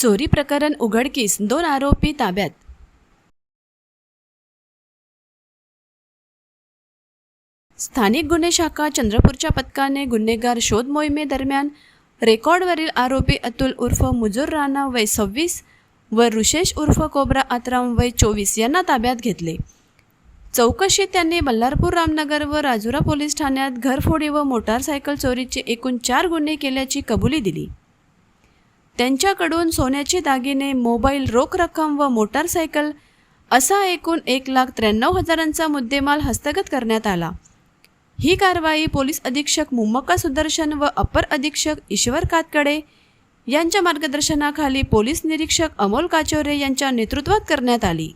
चोरी प्रकरण उघडकीस दोन आरोपी ताब्यात. स्थानिक गुन्हे शाखा चंद्रपूरच्या पथकाने गुन्हेगार शोध मोहिमेदरम्यान रेकॉर्डवरील आरोपी अतुल उर्फ मुजूर राणा वय सव्वीस व ऋषेश उर्फ कोबरा आत्राम वय चोवीस यांना ताब्यात घेतले. चौकशीत त्यांनी बल्लारपूर रामनगर व राजुरा पोलीस ठाण्यात घरफोडी व मोटारसायकल चोरीचे एकूण चार गुन्हे केल्याची कबुली दिली. त्यांच्याकडून सोन्याचे दागिने मोबाईल रोख रक्कम व मोटारसायकल असा एकूण एक लाख त्र्याण्णव हजारांचा मुद्देमाल हस्तगत करण्यात आला. ही कारवाई पोलीस अधीक्षक मुम्मक्का सुदर्शन व अपर अधीक्षक ईश्वर कातकडे यांच्या मार्गदर्शनाखाली पोलीस निरीक्षक अमोल काचोरे यांच्या नेतृत्वात करण्यात आली.